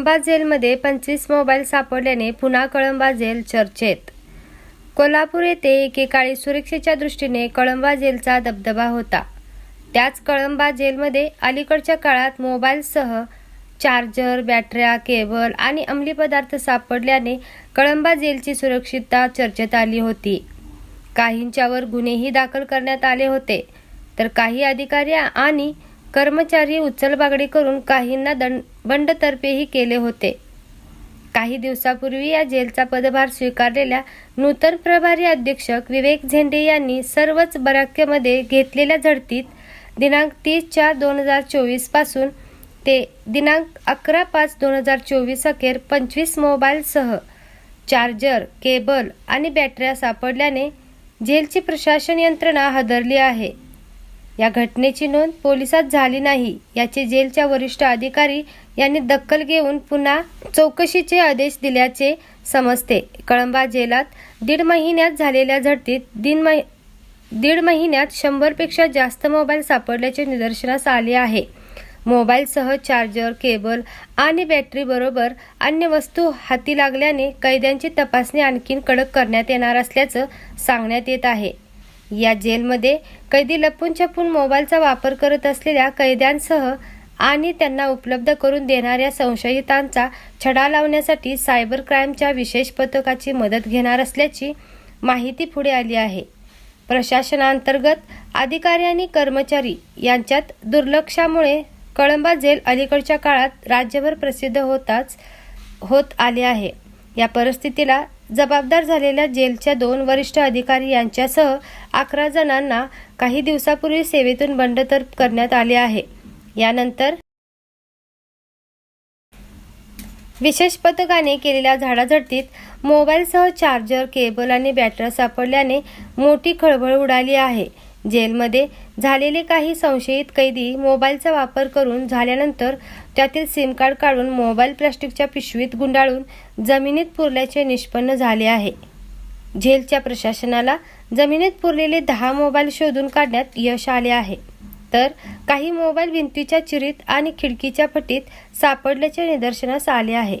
कळंबा जेलमध्ये पंचवीस मोबाईल सापडल्याने पुन्हा कळंबा जेल चर्चेत. कोल्हापूर येथे एकेकाळी सुरक्षेच्या दृष्टीने कळंबा जेलचा दबदबा होता. त्याच कळंबा जेलमध्ये अलीकडच्या काळात मोबाईलसह चार्जर बॅटऱ्या केबल आणि अंमली पदार्थ सापडल्याने कळंबा जेलची सुरक्षितता चर्चेत आली होती. काहींच्यावर गुन्हेही दाखल करण्यात आले होते. तर काही अधिकारी आणि कर्मचारी उचलबागडी करून काहींना दंड बंडतर्फेही केले होते. काही दिवसापूर्वी या जेलचा पदभार स्वीकारलेल्या नूतन प्रभारी अधीक्षक विवेक झेंडे यांनी सर्वच बराक्यामध्ये घेतलेल्या झडतीत दिनांक तीस चार दोन हजार चोवीसपासून ते दिनांक अकरा पाच दोन हजार चोवीस अखेर पंचवीस मोबाईलसह चार्जर केबल आणि बॅटऱ्या सापडल्याने जेलची प्रशासन यंत्रणा हादरली आहे. या घटनेची नोंद पोलिसात झाली नाही. याचे जेलच्या वरिष्ठ अधिकारी यांनी दखल घेऊन पुन्हा चौकशीचे आदेश दिल्याचे समजते. कळंबा जेलात दीड महिन्यात झालेल्या झडतीत दीड महि दीड महिन्यात शंभरपेक्षा जास्त मोबाईल सापडल्याचे निदर्शनास आले आहे. मोबाईलसह चार्जर केबल आणि बॅटरी बरोबर अन्य वस्तू हाती लागल्याने कैद्यांची तपासणी आणखीन कडक करण्यात येणार असल्याचं सांगण्यात येत आहे. या जेलमध्ये कैदी लपून छपून मोबाईलचा वापर करत असलेल्या कैद्यांसह आणि त्यांना उपलब्ध करून देणाऱ्या संशयितांचा छडा लावण्यासाठी सायबर क्राईमच्या विशेष पथकाची मदत घेणार असल्याची माहिती पुढे आली आहे. प्रशासनांतर्गत अधिकारी आणि कर्मचारी यांच्यात दुर्लक्षामुळे कळंबा जेल अलीकडच्या काळात राज्यभर प्रसिद्ध होताच होत आले आहे. या परिस्थितीला जबाबदार झालेल्या जेलच्या दोन वरिष्ठ अधिकारी यांच्यासह अकरा जणांना काही दिवसापूर्वी सेवेतून बंडतर्फ करण्यात आले आहे. यानंतर विशेष पथकाने केलेल्या झाडाझडतीत मोबाईलसह चार्जर केबल आणि बॅटऱ्या सापडल्याने मोठी खळबळ उडाली आहे. जेलमध्ये झालेले काही संशयित कैदी मोबाईलचा वापर करून झाल्यानंतर त्यातील सिम कार्ड काढून मोबाईल प्लास्टिकच्या पिशवीत गुंडाळून जमिनीत पुरल्याचे निष्पन्न झाले आहे. झेलच्या प्रशासनाला जमिनीत पुरलेले दहा मोबाईल शोधून काढण्यात यश आले आहे. तर काही मोबाईल भिंतीच्या चिरीत आणि खिडकीच्या फटीत सापडल्याचे निदर्शनास आले आहे.